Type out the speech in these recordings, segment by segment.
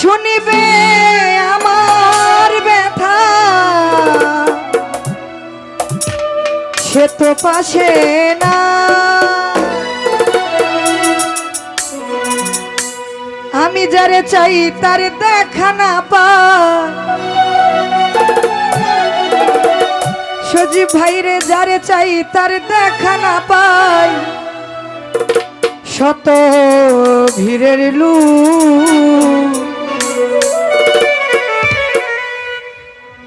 শুনিবে আমার ব্যথা। সে তো পাশে না। আমি যারে চাই তার দেখা না পা। সজীব ভাইরে যারে চাই তার দেখা না পাই। শত ভিড়ের লু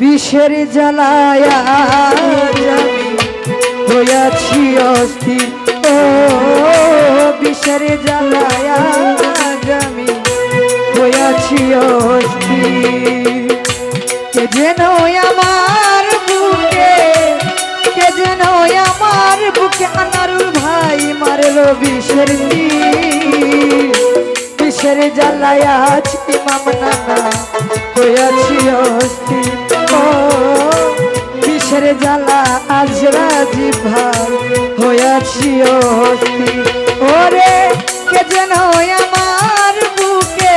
বিষের জ্বালায়া হইয়াছি অস্থির ও বিষের জ্বালায়া আমি হইয়াছি অস্থির কে যেন আমার বুকে, কে যেন আমার বুকে আনারুল ভাই মারলো বিষের তীর। বিষের জ্বালায় অস্থির ও বিষের জ্বালা? আজ রাজীব ভাই অস্থির ওরে, কে যেন আমার বুকে?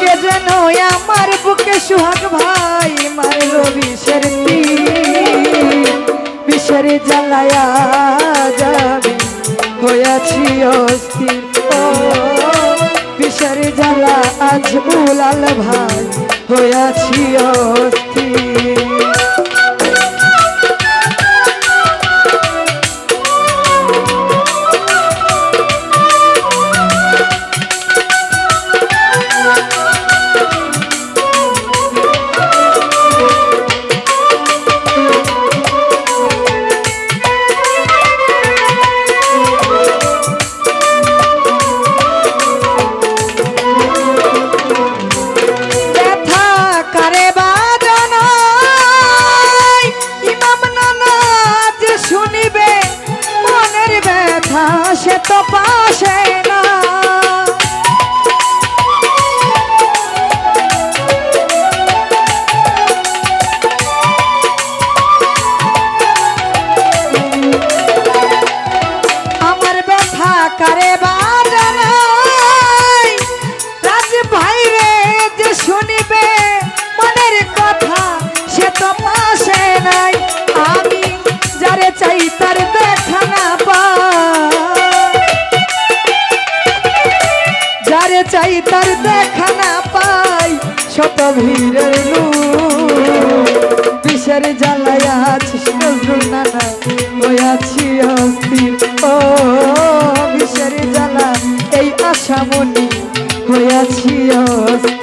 কে যেন আমার বুকে সুহাগ ভাই মারলো। বিষের জ্বালায়া হইয়াছি অস্থির বিষের জ্বালা আজ উলাল ভাই। হইয়াছি অস্থির। চাই তার দেখা না পাই শত ভিড়ের লু। বিষের জ্বালায় আছি নজরুল নানা হইয়াছি অস্থির। ও, বিষের জ্বালা এই আশামণি হইয়াছি অস্থির।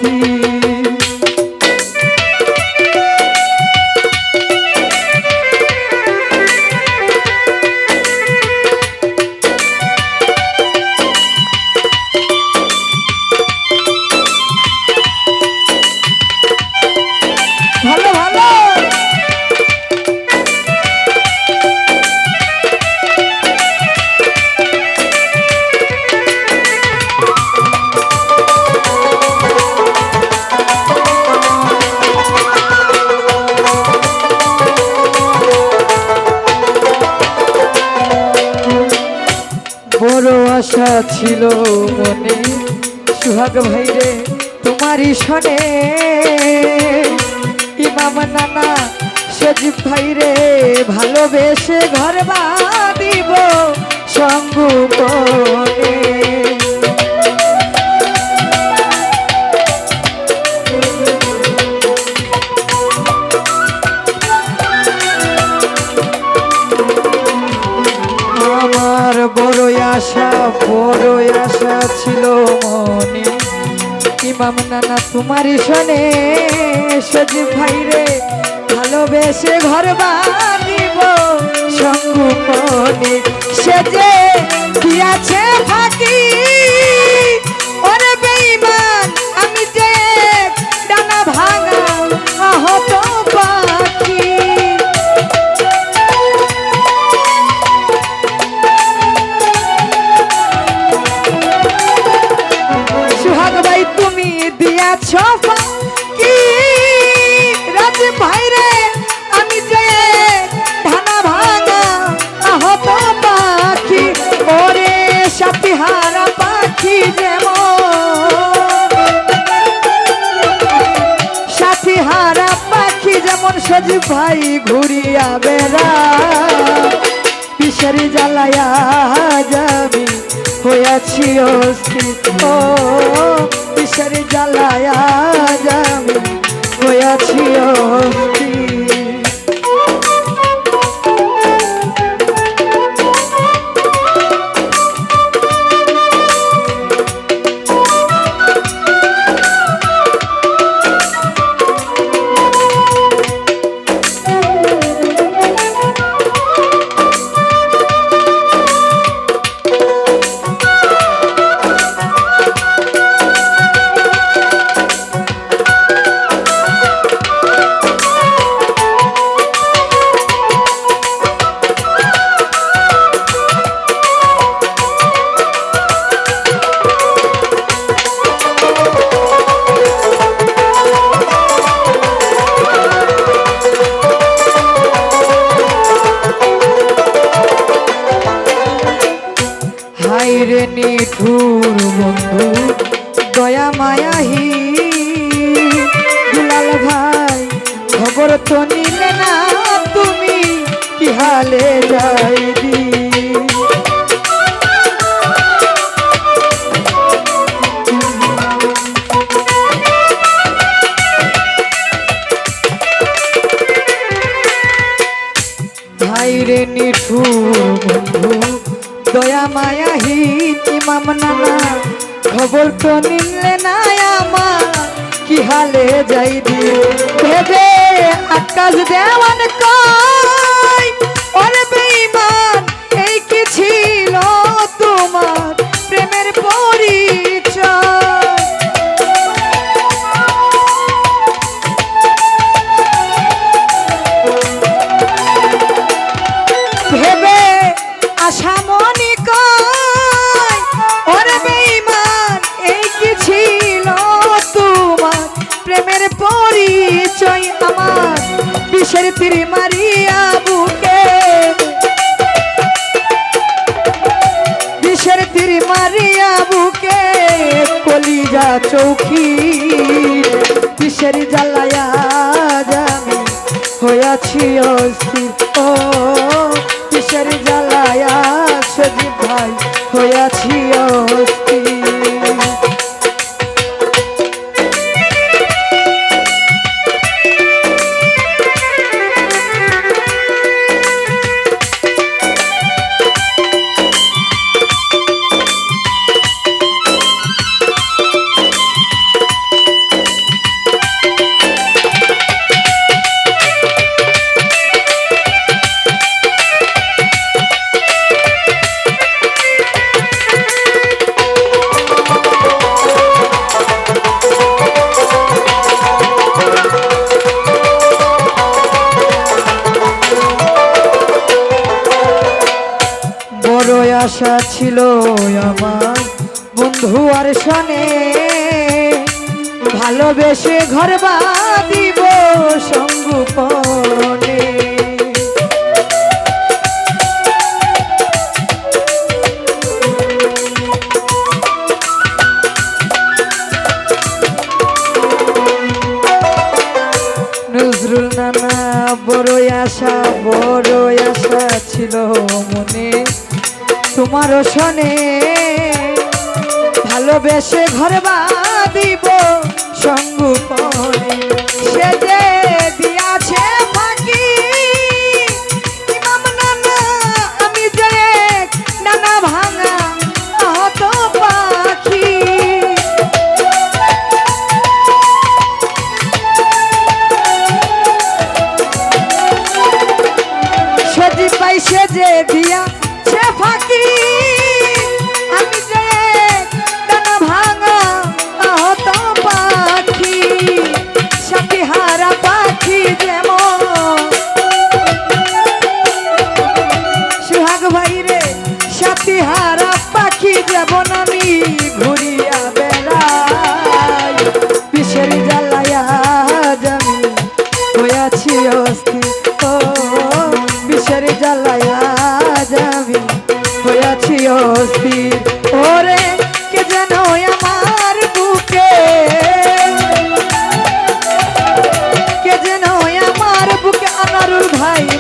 সুহাগ ভাইরে তোমারই শোনে। ইমাম নানা সজীব ভাই রে ভালোবেসে ঘর বাঁধিব সঙ্গুপনে আশা বড় আশা ছিল মনে। ইমাম নানা তোমারই শোনে সজীব ভাইরে ভালোবেসে ঘর বাড়িব সঙ্গে সে যে দিয়াছে আজ ভাই ঘুরিয়া বেড়া বিষের জ্বালায়া যাবি? হয়েছি অস্থির ও জ্বালায়া যাবি? হয়েছি অস্থির নিঠুর বন্ধু, দয়া মায়াহি। দুলাল ভাই, খবর তো নিলে না তুমি, কি হালে যাইবি ভাইরে নিঠুর বন্ধু, দয়া মায়াহীন ইমাম নানা, খবর তো নিলে না আমার, কি হালে যাইবি ভেবে আকাশ দেওয়ান কয় ওরে বেঈমান কলিজা জ্বালায় জ্বালায়া যাবে হইয়াছি অস্থির। আশা ছিল আমার বন্ধু আর শনে। ভালোবেসে ঘর বাঁধিব সঙ্গুপনে নজরুল নানা বড় আশা বড় আশা ছিল মনে। তোমার শনে ভালোবেসে ঘর বাঁধিব সঙ্গুপনে সে যে দিয়াছে আমি যে ভাঙা পাখি। পাইছে যে দিয়া সে ফাঁকি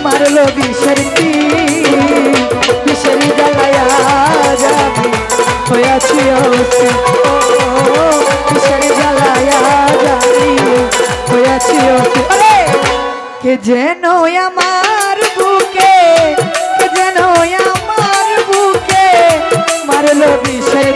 মারলো বিষের কি বিষের জ্বালায়া যাবি হয়েছি অবশ্যই বিষের জ্বালায়া যাবি হয়েছি অবশ্যই কে যেন আমার বুকে, কে যেন আমার বুকে মারলো বিষের